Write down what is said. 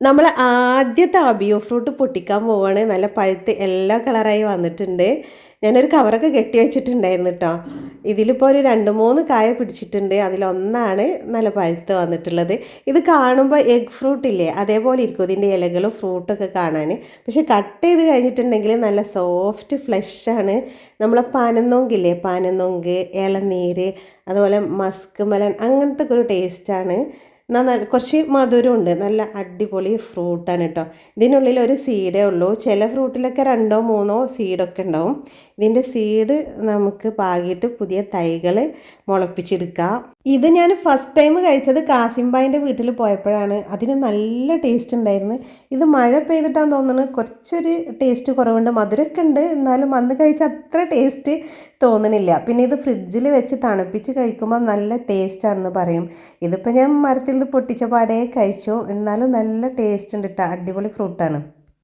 നമ്മൾ ആദ്യത്തെ അബിയോ ഫ്രൂട്ട് പൊട്ടിക്കാൻ പോവാണ്. നല്ല പഴുത്ത് എല്ലാ കളറായി വന്നിട്ടുണ്ട്. ഞാനൊരു കവറൊക്കെ കെട്ടി വെച്ചിട്ടുണ്ടായിരുന്നു കേട്ടോ ഇതിലിപ്പോൾ ഒരു രണ്ട് മൂന്ന് കായ പിടിച്ചിട്ടുണ്ട്. അതിലൊന്നാണ് നല്ല പഴുത്ത് വന്നിട്ടുള്ളത്. ഇത് കാണുമ്പോൾ എഗ് ഫ്രൂട്ട് ഇല്ലേ? അതേപോലെ ഇരിക്കും. ഇതിന്റെ ഇലകളും ഫ്രൂട്ടൊക്കെ കാണാൻ പക്ഷെ കട്ട് ചെയ്ത് കഴിഞ്ഞിട്ടുണ്ടെങ്കിൽ നല്ല സോഫ്റ്റ് ഫ്ലഷാണ്. നമ്മളെ പാനന്നൊങ്കില്ലേ പാനന്നൊങ്ക് ഇളനീര് അതുപോലെ മസ്ക് മലൻ അങ്ങനത്തെ ഒക്കെ ഒരു ടേസ്റ്റാണ്. എന്നാൽ കുറച്ച് മധുരമുണ്ട്. നല്ല അടിപൊളി ഫ്രൂട്ടാണ് കേട്ടോ. ഇതിനുള്ളിൽ ഒരു സീഡേ ഉള്ളൂ. ചില ഫ്രൂട്ടിലൊക്കെ രണ്ടോ മൂന്നോ സീഡൊക്കെ ഉണ്ടാവും. ഇതിന്റെ സീഡ് നമുക്ക് പാകിയിട്ട് പുതിയ തൈകൾ മുളപ്പിച്ചെടുക്കാം. ഇത് ഞാൻ ഫസ്റ്റ് ടൈം കഴിച്ചത് കാസിംബായിന്റെ വീട്ടിൽ പോയപ്പോഴാണ്. അതിന് നല്ല ടേസ്റ്റ് ഉണ്ടായിരുന്നു. ഇത് മഴ പെയ്തിട്ടാന്ന് തോന്നുന്നത് കുറച്ചൊരു ടേസ്റ്റ് കുറവുണ്ട്. മധുരമൊക്കെ ഉണ്ട്. എന്നാലും അന്ന് കഴിച്ച അത്ര ടേസ്റ്റ് തോന്നണില്ല. പിന്നെ ഇത് ഫ്രിഡ്ജിൽ വെച്ച് തണുപ്പിച്ച് കഴിക്കുമ്പോൾ നല്ല ടേസ്റ്റാണെന്ന് പറയും. ഇതിപ്പോൾ ഞാൻ മരത്തിൽ നിന്ന് പൊട്ടിച്ച പാടേ കഴിച്ചു. എന്നാലും നല്ല ടേസ്റ്റ് ഉണ്ട് കേട്ടോ അടിപൊളി ഫ്രൂട്ടാണ്